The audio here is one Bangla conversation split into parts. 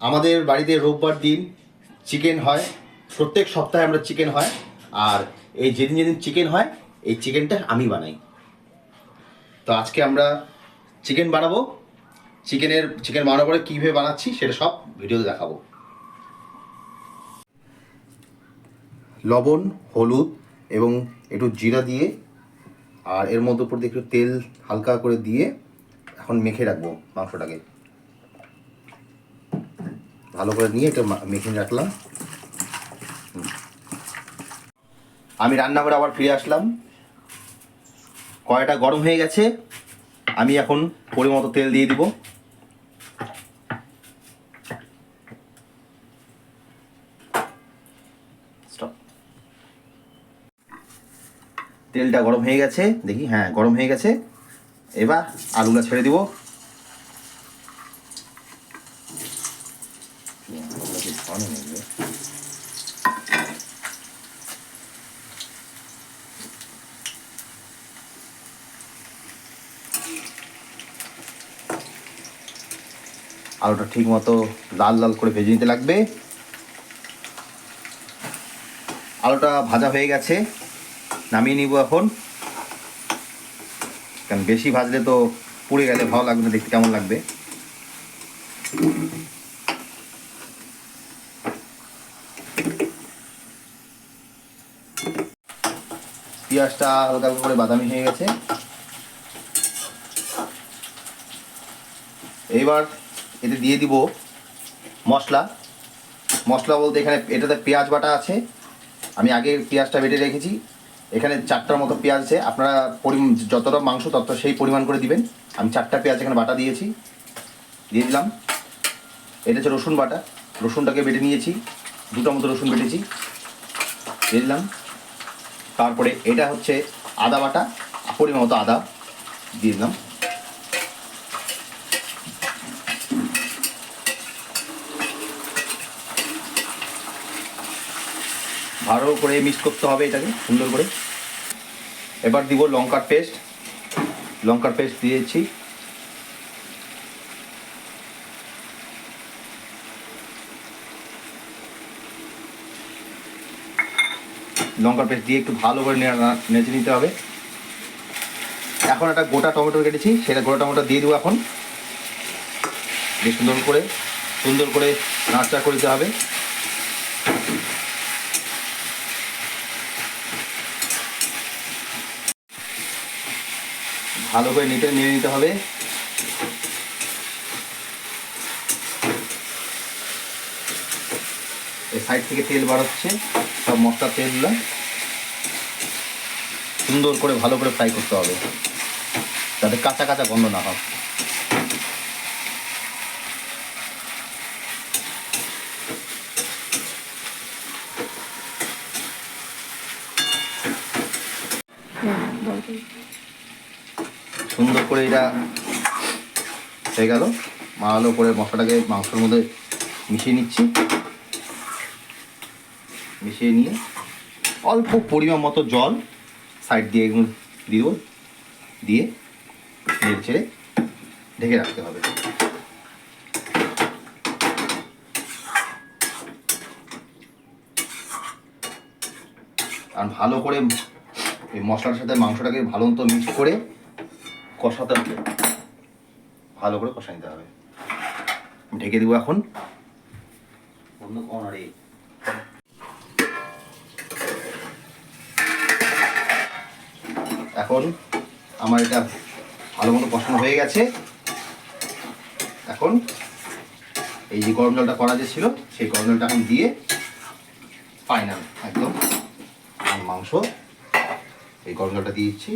আমাদের বাড়িতে রোববার দিন চিকেন হয়। প্রত্যেক সপ্তাহে আমরা চিকেন হয়। আর এই যেদিন যেদিন চিকেন হয়, এই চিকেনটা আমি বানাই। তো আজকে আমরা চিকেন বানাবো। চিকেনের, চিকেন বানানোর পরে কীভাবে বানাচ্ছি সেটা সব ভিডিওতে দেখাবো। লবণ, হলুদ এবং একটু জিরা দিয়ে আর এর মধ্যে উপর দিয়ে একটু তেল হালকা করে দিয়ে এখন মেখে রাখব মাংসটাকে। ভালো করে নিয়ে মা- মেখে রাখলাম। আমি রান্না করে আবার ফিরে আসলাম। কড়াইটা গরম হয়ে গেছে। আমি এখন পরিমতো তেল দিয়ে দিব। তেলটা গরম হয়ে গেছে। দেখি হ্যাঁ গরম হয়ে গেছে। এবার আলুটা ছেড়ে দিব। আলুটা ঠিক মতো লাল লাল করে ভেজে নিতে লাগবে। আলুটা ভাজা হয়ে গেছে, নামিয়ে নিব এখন। কারণ বেশি ভাজলে তো পুড়ে গেলে ভালো লাগবে না, দেখতে কেমন লাগবে। পেঁয়াজটা হালকা করে বাদামি হয়ে গেছে। এইবার এতে দিয়ে দিব মশলা। মশলা বলতে এখানে এটাতে পেঁয়াজ বাটা আছে। আমি আগে পেঁয়াজটা বেটে রেখেছি। এখানে চারটার মতো পেঁয়াজ আছে। আপনারা পরি যতটা মাংস তত সেই পরিমাণ করে দিবেন। আমি চারটা পেঁয়াজ এখানে বাটা দিয়েছি। দিয়ে দিলাম। এটা হচ্ছে রসুন বাটা। রসুনটাকে বেটে নিয়েছি। দুটো মতো রসুন বেটেছি। দিয়ে দিলাম। তারপরে এটা হচ্ছে আদা বাটা। পরিমাণ মতো আদা। দিয়ে দিলাম। ভালো করে মিক্স করতে হবে এটাকে, সুন্দর করে। এবার দিব লঙ্কার পেস্ট লঙ্কার পেস্ট দিয়েছি। লঙ্কার পেস্ট দিয়ে একটু ভালো করে নেড়ে নিতে হবে। এখন একটা গোটা টমেটো কেটেছি, সেটা গোটা টমেটো দিয়ে দেবো এখন। সুন্দর করে সুন্দর করে নাড়চা করে দিতে হবে। ভালো করে নিতে নিয়ে নিতে হবে। সাইড থেকে তেল বাড়াচ্ছে সব মশলা তেলগুলো সুন্দর করে ভালো করে ফ্রাই করতে হবে, যাতে কাঁচা কাঁচা গন্ধ না হয়। সুন্দর করে এটা হয়ে গেল। ভালো করে মশলাটাকে মাংসের মধ্যে মিশিয়ে নিচ্ছি। মিশিয়ে নিয়ে অল্প পরিমাণ মতো জল সাইড দিয়ে এগুলো দিয়ে দিয়ে নেড়ে ছেড়ে ঢেকে রাখতে হবে। আর ভালো করে এই মশলার সাথে মাংসটাকে ভালো মতো মিক্স করে কষাতে হবে। ভালো করে কষা নিতে হবে। ঢেকে দেবো এখন। অন্য এখন আমার এটা ভালো মতো কষানো হয়ে গেছে। এখন এই যে গরম জলটা করা যে ছিল সেই গরম জলটা এখন দিয়ে ফাইনাল একদম মাংস এই গরম জলটা দিয়ে দিচ্ছি।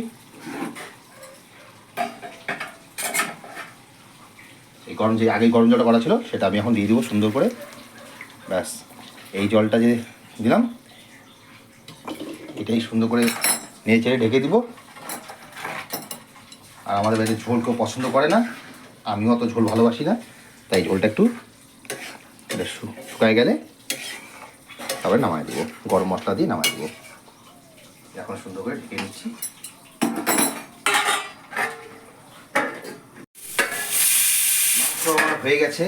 এই গরম যে আগে গরম জলটা করা ছিল, সেটা আমি এখন দিয়ে দেবো সুন্দর করে। ব্যাস, এই জলটা যে দিলাম, এটাই সুন্দর করে নেড়ে চেড়ে ঢেকে দিব। আর আমাদের বাড়িতে ঝোল কেউ পছন্দ করে না, আমিও অত ঝোল ভালোবাসি না, তাই ঝোলটা একটু শুকায় গেলে তারপরে নামায় দেবো। গরম মশলা দিয়ে নামায় দেবো। এখন সুন্দর করে ঢেকে নিচ্ছি। তো আমার হয়ে গেছে।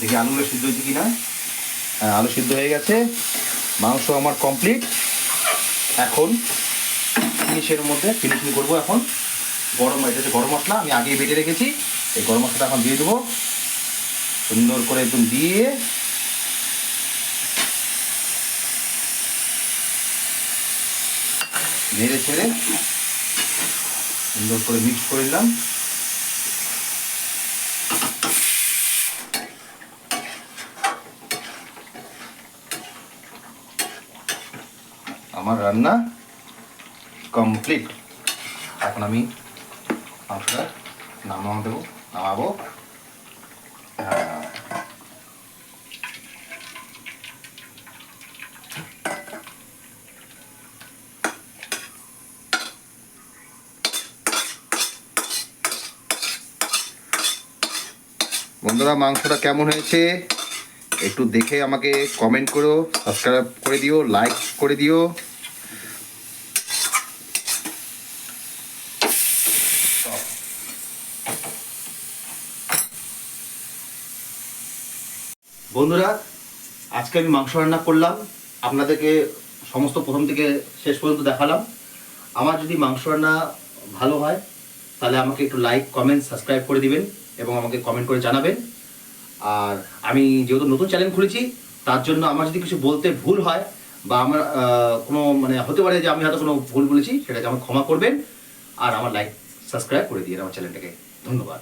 দেখি আলুগুলো সিদ্ধ হয়েছে কিনা? হ্যাঁ আলু সিদ্ধ হয়ে গেছে। মাংস আমার কমপ্লিট এখন ফিনিশের মধ্যে ফিনিশিং করব এখন। গরম, এটা হচ্ছে গরম মশলা, আমি আগেই বেটে রেখেছি। এই গরম মশলাটা এখন দিয়ে দেবো। সুন্দর করে একদম দিয়ে নেড়ে ছেড়ে সুন্দর করে মিক্স করে নিলাম। আমার রান্না কমপ্লিট এখন আমি আপনার নামাও দেবো নামাবো। বন্ধুরা, মাংসটা কেমন হয়েছে? একটু দেখে আমাকে কমেন্ট করো সাবস্ক্রাইব করে দিও লাইক করে দিও। বন্ধুরা, আজকে আমি মাংস রান্না করলাম। আপনাদেরকে সমস্ত প্রথম থেকে শেষ পর্যন্ত দেখালাম। আমার যদি মাংস রান্না ভালো হয়, তাহলে আমাকে একটু লাইক কমেন্ট সাবস্ক্রাইব করে দিবেন। এবং আমাকে কমেন্ট করে জানাবেন। আর আমি যেহেতু নতুন চ্যানেল খুলেছি, তার জন্য আমার যদি কিছু বলতে ভুল হয় বা আমার কোনো মানে হতে পারে যে আমি হয়তো কোনো ভুল বলেছি, সেটাকে আমার ক্ষমা করবেন। আর আমার লাইক সাবস্ক্রাইব করে দিয়ে আমার চ্যানেলটাকে ধন্যবাদ।